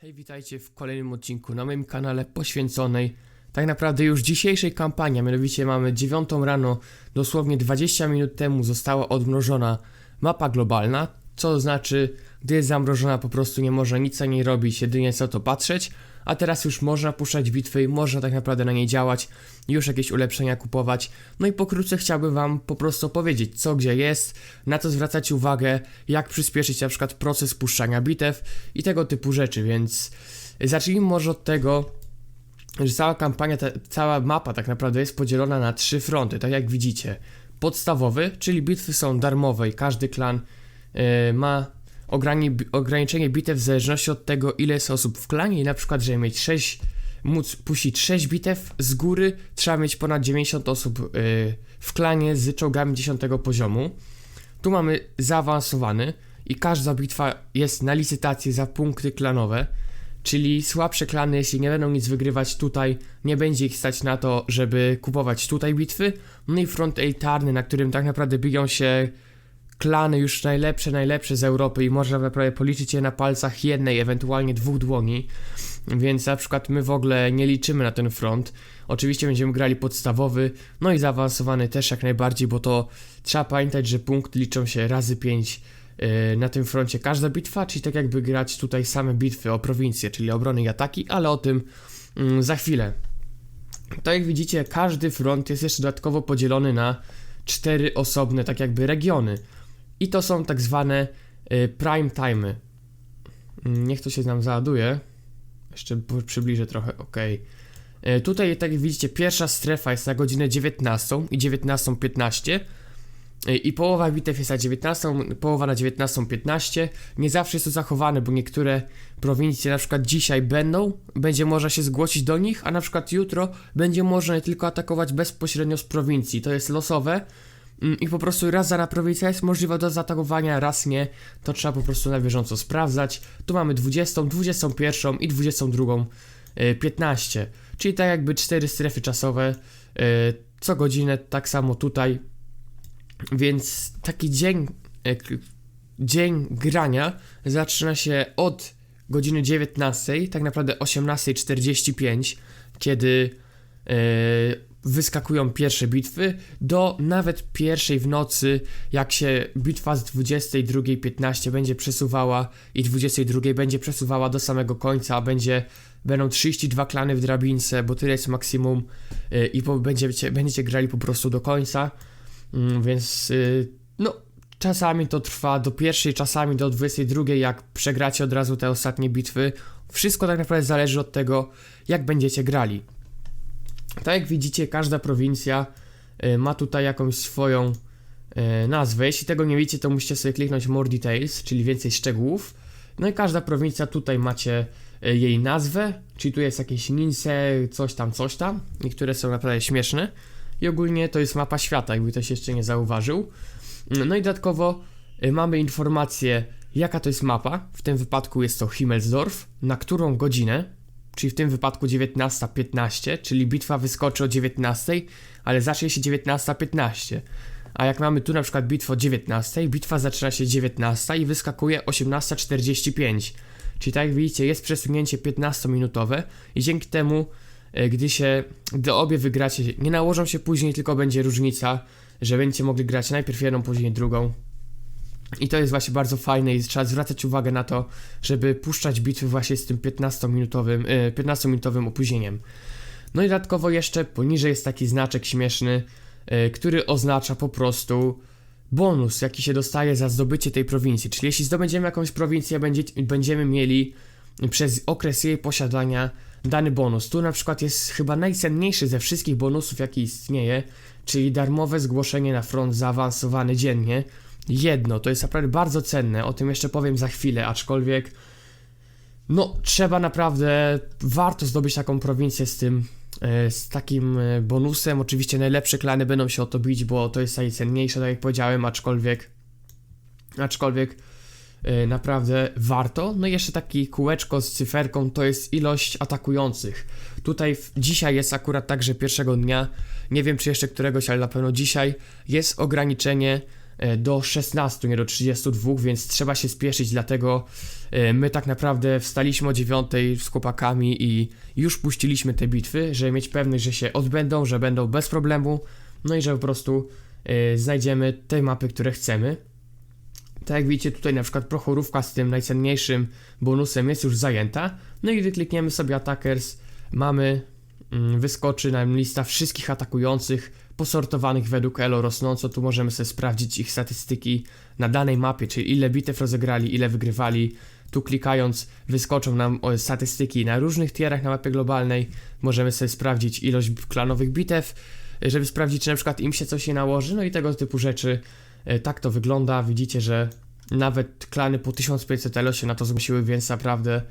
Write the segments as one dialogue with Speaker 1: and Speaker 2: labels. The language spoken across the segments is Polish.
Speaker 1: Hej, witajcie w kolejnym odcinku na moim kanale poświęconej tak naprawdę już dzisiejszej kampanii, mianowicie mamy 9 rano, dosłownie 20 minut temu została odmrożona mapa globalna, co znaczy, gdy jest zamrożona po prostu nie można nic na niej robić, jedynie co to patrzeć, a teraz już można puszczać bitwy można tak naprawdę na niej działać, już jakieś ulepszenia kupować. No i pokrótce chciałbym wam po prostu powiedzieć, co gdzie jest, na co zwracać uwagę, jak przyspieszyć na przykład proces puszczania bitew i tego typu rzeczy, więc zacznijmy może od tego, że cała kampania, ta, cała mapa tak naprawdę jest podzielona na trzy fronty, tak jak widzicie. Podstawowy, czyli bitwy są darmowe i każdy klan e, ma ograni, ograniczenie bitew w zależności od tego, ile jest osób w klanie i na przykład, żeby mieć 6, móc puścić 6 bitew z góry, trzeba mieć ponad 90 osób e, w klanie z czołgami 10 poziomu. Tu mamy zaawansowany i każda bitwa jest na licytacji za punkty klanowe. Czyli słabsze klany, jeśli nie będą nic wygrywać tutaj, nie będzie ich stać na to, żeby kupować tutaj bitwy. No i front elitarny, na którym tak naprawdę biją się klany już najlepsze, najlepsze z Europy i można naprawdę policzyć je na palcach jednej, ewentualnie dwóch dłoni. Więc na przykład my w ogóle nie liczymy na ten front. Oczywiście będziemy grali podstawowy, no i zaawansowany też jak najbardziej, bo to trzeba pamiętać, że punkt liczą się razy 5 yy, na tym froncie każda bitwa, czyli tak jakby grać tutaj same bitwy o prowincję, czyli obrony i ataki, ale o tym mm, za chwilę. To jak widzicie, każdy front jest jeszcze dodatkowo podzielony na cztery osobne, tak jakby regiony. I to są tak zwane y, prime time'y. Mm, Niech to się nam załaduje. Jeszcze przybliżę trochę, ok. Tutaj, tak jak widzicie, pierwsza strefa jest na godzinę 19 i 19.15 y, i połowa bitew jest na 19, połowa na 19.15. Nie zawsze jest to zachowane, bo niektóre prowincje na przykład dzisiaj będą, będzie można się zgłosić do nich, a na przykład jutro będzie można je tylko atakować bezpośrednio z prowincji. To jest losowe, i po prostu raz dana prowincja jest możliwa do zaatakowania, raz nie, to trzeba po prostu na bieżąco sprawdzać. Tu mamy 20, 21 i 22, y, 15, czyli tak jakby cztery strefy czasowe y, co godzinę, tak samo tutaj. Więc taki dzień, k- dzień grania zaczyna się od godziny 19, tak naprawdę 18.45, kiedy e, wyskakują pierwsze bitwy, do nawet pierwszej w nocy, jak się bitwa z 22.15 będzie przesuwała i 22.00 będzie przesuwała do samego końca, a będzie, będą 32 klany w drabince, bo tyle jest maksimum e, i po, będziecie, będziecie grali po prostu do końca, Mm, więc y, no Czasami to trwa do pierwszej, czasami do 22, jak przegracie od razu te ostatnie bitwy. Wszystko tak naprawdę zależy od tego, jak będziecie grali. Tak jak widzicie, każda prowincja y, ma tutaj jakąś swoją y, nazwę. Jeśli tego nie wiecie, to musicie sobie kliknąć More Details, czyli więcej szczegółów. No i każda prowincja tutaj macie y, jej nazwę, czyli tu jest jakieś Ninse, coś tam, coś tam. Niektóre są naprawdę śmieszne. I ogólnie to jest mapa świata, jakby ktoś jeszcze nie zauważył. No i dodatkowo mamy informację, jaka to jest mapa. W tym wypadku jest to Himmelsdorf, na którą godzinę, czyli w tym wypadku 19.15, czyli bitwa wyskoczy o 19.00, ale zacznie się 19.15. A jak mamy tu na przykład bitwę o 19.00, bitwa zaczyna się 19.00 i wyskakuje 18.45. Czyli tak jak widzicie, jest przesunięcie 15-minutowe i dzięki temu, y, gdy się, gdy obie wygracie, nie nałożą się później, tylko będzie różnica że będziecie mogli grać najpierw jedną, później drugą. I to jest właśnie bardzo fajne i trzeba zwracać uwagę na to, żeby puszczać bitwy właśnie z tym 15-minutowym, y, 15-minutowym opóźnieniem. No i dodatkowo jeszcze poniżej jest taki znaczek śmieszny, y, który oznacza po prostu bonus, jaki się dostaje za zdobycie tej prowincji. Czyli jeśli zdobędziemy jakąś prowincję, będzie, będziemy mieli przez okres jej posiadania dany bonus. Tu na przykład jest chyba najcenniejszy ze wszystkich bonusów, jaki istnieje, czyli darmowe zgłoszenie na front zaawansowany dziennie. Jedno, to jest naprawdę bardzo cenne, o tym jeszcze powiem za chwilę, aczkolwiek no trzeba naprawdę, warto zdobyć taką prowincję z tym, e, z takim e, bonusem. Oczywiście najlepsze klany będą się o to bić, bo to jest najcenniejsze, tak jak powiedziałem, aczkolwiek aczkolwiek e, naprawdę warto. No i jeszcze taki kółeczko z cyferką to jest ilość atakujących. Tutaj w, dzisiaj jest akurat tak, że pierwszego dnia, nie wiem czy jeszcze któregoś, ale na pewno dzisiaj jest ograniczenie do 16, nie do 32, więc trzeba się spieszyć, dlatego e, my tak naprawdę wstaliśmy o 9 z chłopakami i już puściliśmy te bitwy, żeby mieć pewność, że się odbędą, że będą bez problemu, no i że po prostu e, znajdziemy te mapy, które chcemy. Tak jak widzicie tutaj na przykład prochorówka z tym najcenniejszym bonusem jest już zajęta, no i gdy klikniemy sobie Attackers, mamy, mm, wyskoczy nam lista wszystkich atakujących posortowanych według elo rosnąco, tu możemy sobie sprawdzić ich statystyki na danej mapie, czyli ile bitew rozegrali, ile wygrywali, tu klikając wyskoczą nam o, statystyki na różnych tierach na mapie globalnej, możemy sobie sprawdzić ilość klanowych bitew, żeby sprawdzić, czy na przykład im się coś nie nałoży, no i tego typu rzeczy. E, Tak to wygląda. Widzicie, że nawet klany po 1500 elo się na to zgłosiły, więc naprawdę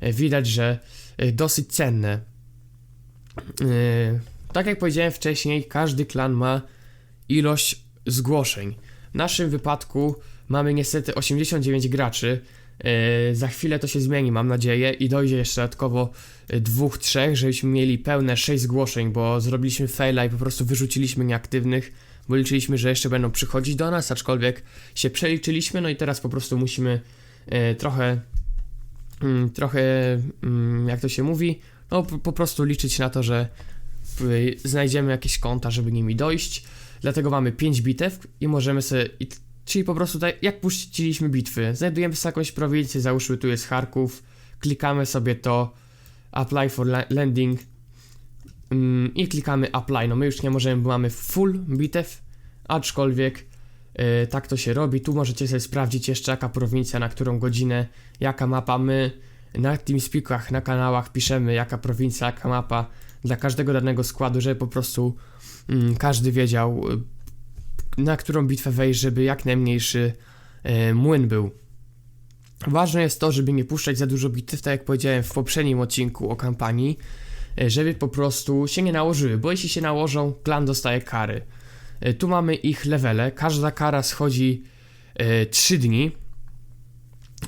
Speaker 1: e, widać, że e, dosyć cenne. E, Tak jak powiedziałem wcześniej, każdy klan ma ilość zgłoszeń. W naszym wypadku mamy niestety 89 graczy. E, Za chwilę to się zmieni, mam nadzieję, i dojdzie jeszcze dodatkowo e, dwóch, trzech, żebyśmy mieli pełne 6 zgłoszeń, bo zrobiliśmy faila i po prostu wyrzuciliśmy nieaktywnych, bo liczyliśmy, że jeszcze będą przychodzić do nas, aczkolwiek się przeliczyliśmy, no i teraz po prostu musimy e, trochę, mm, trochę, mm, jak to się mówi, no po, po prostu liczyć na to, że znajdziemy jakieś konta, żeby nimi dojść. Dlatego mamy 5 bitew i możemy sobie. Czyli po prostu tak, jak puściliśmy bitwy, znajdujemy sobie jakąś prowincję, załóżmy tu jest Charków, klikamy sobie to Apply for la- Landing mm, i klikamy Apply. No my już nie możemy, bo mamy full bitew, aczkolwiek y, tak to się robi. Tu możecie sobie sprawdzić jeszcze jaka prowincja, na którą godzinę, jaka mapa. My na TeamSpeakach, na kanałach piszemy jaka prowincja, jaka mapa dla każdego danego składu, żeby po prostu mm, każdy wiedział, y, na którą bitwę wejść, żeby jak najmniejszy y, młyn był. Ważne jest to, żeby nie puszczać za dużo bitew, tak jak powiedziałem w poprzednim odcinku o kampanii, y, żeby po prostu się nie nałożyły, bo jeśli się nałożą, klan dostaje kary. Tu mamy ich levele, każda kara schodzi y, 3 dni,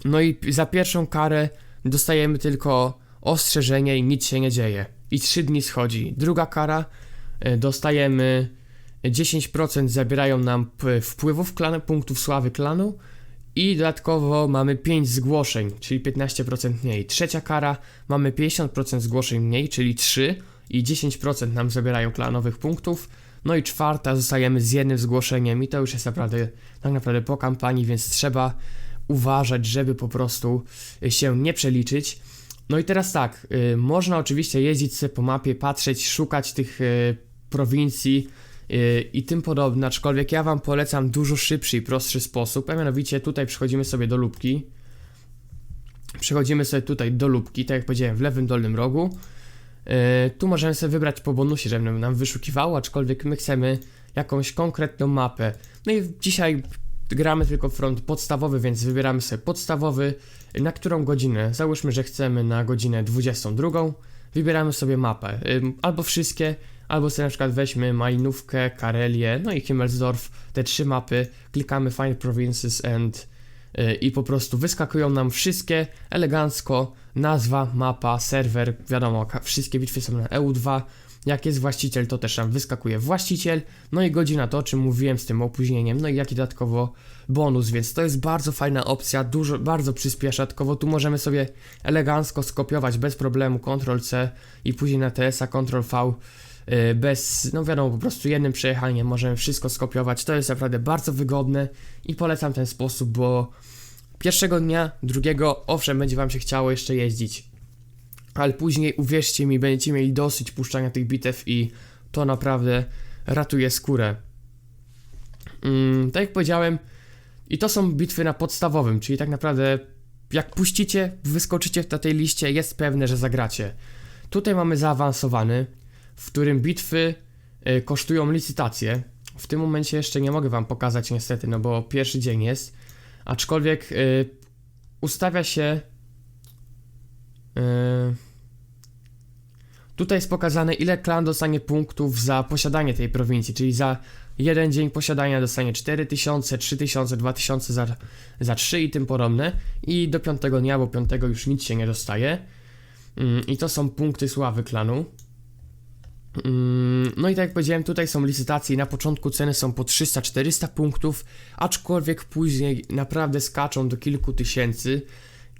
Speaker 1: no i za pierwszą karę dostajemy tylko ostrzeżenie i nic się nie dzieje. I 3 dni schodzi. Druga kara y, dostajemy 10% zabierają nam wpływów klanu, punktów sławy klanu i dodatkowo mamy 5 zgłoszeń, czyli 15% mniej. Trzecia kara mamy 50% zgłoszeń mniej, czyli 3 i 10% nam zabierają klanowych punktów. No i czwarta zostajemy z jednym zgłoszeniem i to już jest naprawdę tak naprawdę po kampanii, więc trzeba uważać, żeby po prostu się nie przeliczyć. No i teraz tak, y, można oczywiście jeździć sobie po mapie, patrzeć, szukać tych y, prowincji y, i tym podobne, aczkolwiek ja Wam polecam dużo szybszy i prostszy sposób, a mianowicie tutaj przechodzimy sobie do lubki. Przechodzimy sobie tutaj do lubki, tak jak powiedziałem, w lewym dolnym rogu. Tu możemy sobie wybrać po bonusie, żeby nam wyszukiwało, aczkolwiek my chcemy jakąś konkretną mapę. No i dzisiaj gramy tylko front podstawowy, więc wybieramy sobie podstawowy, na którą godzinę. Załóżmy, że chcemy na godzinę 22. Wybieramy sobie mapę, albo wszystkie, albo sobie na przykład weźmy Majnówkę, Karelię, no i Himmelsdorf, te trzy mapy, klikamy Find Provinces and y, i po prostu wyskakują nam wszystkie elegancko, nazwa, mapa, serwer, wiadomo, wszystkie bitwy są na EU2, jak jest właściciel, to też nam wyskakuje właściciel, no i godzina to, o czym mówiłem z tym opóźnieniem, no i jaki dodatkowo bonus, więc to jest bardzo fajna opcja, dużo, bardzo przyspiesza, dodatkowo tu możemy sobie elegancko skopiować bez problemu Ctrl-C i później na TS-a Ctrl-V y, bez, no wiadomo, po prostu jednym przejechaniem możemy wszystko skopiować, to jest naprawdę bardzo wygodne i polecam ten sposób, bo pierwszego dnia, drugiego, owszem, będzie wam się chciało jeszcze jeździć, ale później, uwierzcie mi, będziecie mieli dosyć puszczania tych bitew i to naprawdę ratuje skórę. Mm, tak jak powiedziałem, i to są bitwy na podstawowym, czyli tak naprawdę jak puścicie, wyskoczycie na tej liście, jest pewne, że zagracie. Tutaj mamy zaawansowany, w którym bitwy y, kosztują licytację. W tym momencie jeszcze nie mogę wam pokazać niestety, no bo pierwszy dzień jest. Aczkolwiek y, ustawia się Tutaj jest pokazane, ile klan dostanie punktów za posiadanie tej prowincji, czyli za jeden dzień posiadania dostanie 4000, 3000, 2000 za, za 3 i tym podobne. I do piątego dnia, bo piątego już nic się nie dostaje. Mm, I to są punkty sławy klanu. Mm, No i tak jak powiedziałem, tutaj są licytacje na początku ceny są po 300-400 punktów, aczkolwiek później naprawdę skaczą do kilku tysięcy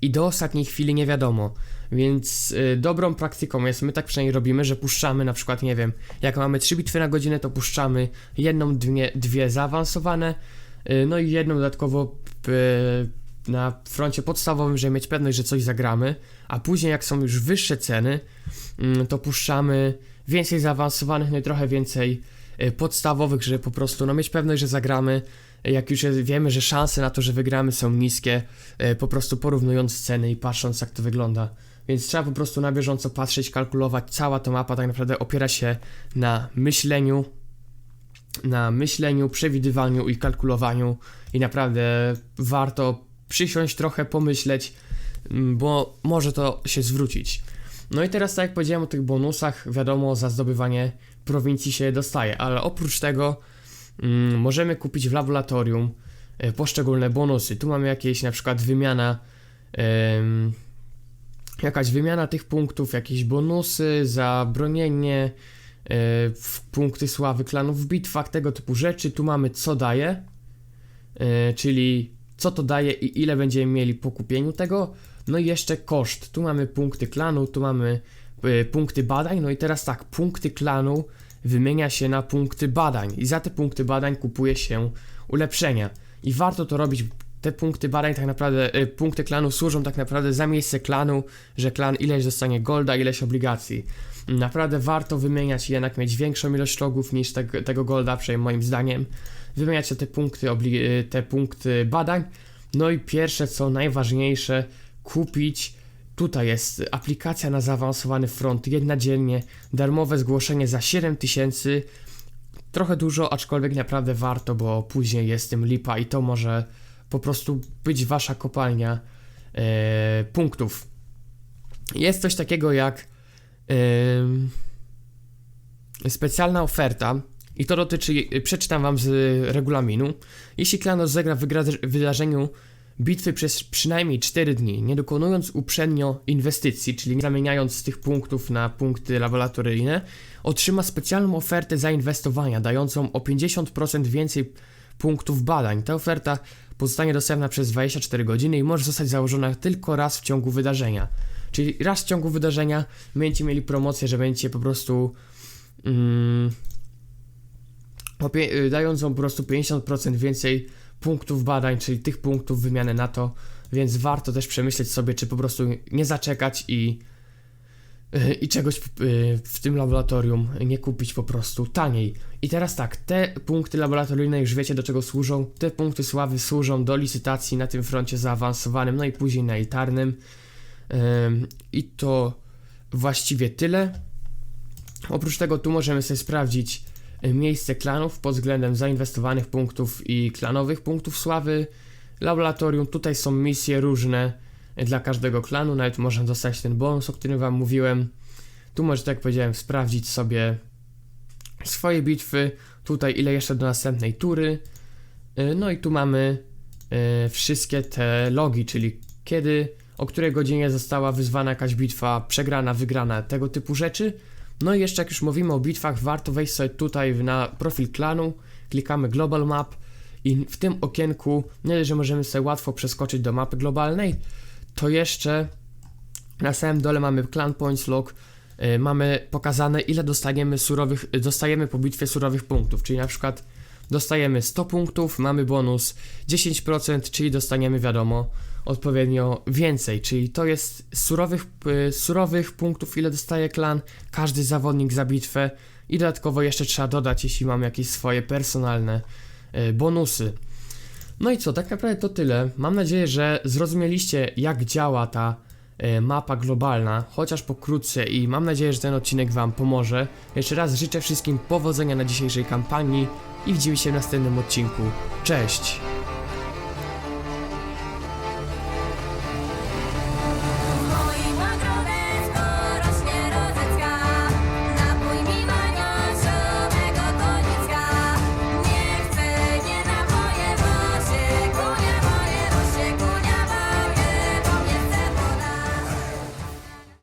Speaker 1: i do ostatniej chwili nie wiadomo. Więc y, dobrą praktyką jest, my tak przynajmniej robimy, że puszczamy na przykład, nie wiem, jak mamy 3 bitwy na godzinę, to puszczamy jedną, dwie, dwie zaawansowane, y, no i jedną dodatkowo y, na froncie podstawowym, żeby mieć pewność, że coś zagramy, a później jak są już wyższe ceny, mm, to puszczamy więcej zaawansowanych, no i trochę więcej podstawowych, żeby po prostu no, mieć pewność, że zagramy. Jak już wiemy, że szanse na to, że wygramy są niskie, po prostu porównując ceny i patrząc jak to wygląda. Więc trzeba po prostu na bieżąco patrzeć, kalkulować. Cała ta mapa tak naprawdę opiera się na myśleniu, na myśleniu, przewidywaniu i kalkulowaniu i naprawdę warto przysiąść trochę, pomyśleć, mm, bo może to się zwrócić. No i teraz, tak jak powiedziałem o tych bonusach, wiadomo, za zdobywanie prowincji się dostaje, ale oprócz tego mm, możemy kupić w laboratorium e, poszczególne bonusy. Tu mamy jakieś na przykład wymiana, jakaś wymiana tych punktów, jakieś bonusy za bronienie, e, w punkty sławy klanów w bitwach, tego typu rzeczy. Tu mamy co daje, e, czyli co to daje i ile będziemy mieli po kupieniu tego. No i jeszcze koszt. Tu mamy punkty klanu, tu mamy e, punkty badań. No i teraz tak, punkty klanu wymienia się na punkty badań i za te punkty badań kupuje się ulepszenia. I warto to robić. Te punkty badań tak naprawdę, e, punkty klanu służą tak naprawdę za miejsce klanu, że klan ileś dostanie golda, ileś obligacji. Naprawdę warto wymieniać i jednak mieć większą ilość logów niż tego, tego golda, przynajmniej moim zdaniem. Wymieniać te punkty, obli- e, te punkty badań. No i pierwsze, co najważniejsze, kupić. Tutaj jest aplikacja na zaawansowany front, jedna dziennie, darmowe zgłoszenie za 7000. Trochę dużo, aczkolwiek naprawdę warto, bo później jest tym lipa i to może po prostu być wasza kopalnia e, punktów. Jest coś takiego jak em, specjalna oferta i to dotyczy, przeczytam wam z regulaminu. Jeśli klan rozegra w wydarzeniu bitwy przez przynajmniej 4 dni, nie dokonując uprzednio inwestycji, czyli nie zamieniając tych punktów na punkty laboratoryjne, otrzyma specjalną ofertę zainwestowania, dającą o 50% więcej punktów badań. Ta oferta pozostanie dostępna przez 24 godziny i może zostać założona tylko raz w ciągu wydarzenia. Czyli raz w ciągu wydarzenia będziecie mieli promocję, że będziecie po prostu mm, y, dającą po prostu 50% więcej punktów badań, czyli tych punktów wymiany na to, więc warto też przemyśleć sobie, czy po prostu nie zaczekać i, i czegoś y, w tym laboratorium nie kupić po prostu taniej. I teraz tak, te punkty laboratoryjne już wiecie do czego służą. Te punkty sławy służą do licytacji na tym froncie zaawansowanym, no i później na elitarnym. Ym, I to właściwie tyle. Oprócz tego tu możemy sobie sprawdzić y, miejsce klanów pod względem zainwestowanych punktów i klanowych punktów sławy. Laboratorium, tutaj są misje różne y, dla każdego klanu, nawet można dostać ten bonus, o którym wam mówiłem. Tu możecie, tak jak powiedziałem, sprawdzić sobie swoje bitwy, tutaj ile jeszcze do następnej tury. Y, No i tu mamy y, wszystkie te logi, czyli kiedy, o której godzinie została wyzwana jakaś bitwa, przegrana, wygrana, tego typu rzeczy. No i jeszcze jak już mówimy o bitwach, warto wejść sobie tutaj na profil klanu, klikamy Global Map i w tym okienku, nie że możemy sobie łatwo przeskoczyć do mapy globalnej, to jeszcze na samym dole mamy Clan Points Log, y, mamy pokazane ile dostaniemy surowych, y, dostajemy po bitwie surowych punktów, czyli na przykład dostajemy 100 punktów, mamy bonus 10%, czyli dostaniemy wiadomo odpowiednio więcej, czyli to jest surowych, surowych punktów, ile dostaje klan, każdy zawodnik za bitwę. I dodatkowo jeszcze trzeba dodać, jeśli mamy jakieś swoje personalne y, bonusy. No i co, tak naprawdę to tyle. Mam nadzieję, że zrozumieliście, jak działa ta y, mapa globalna, chociaż pokrótce i mam nadzieję, że ten odcinek Wam pomoże. Jeszcze raz życzę wszystkim powodzenia na dzisiejszej kampanii i widzimy się w następnym odcinku. Cześć!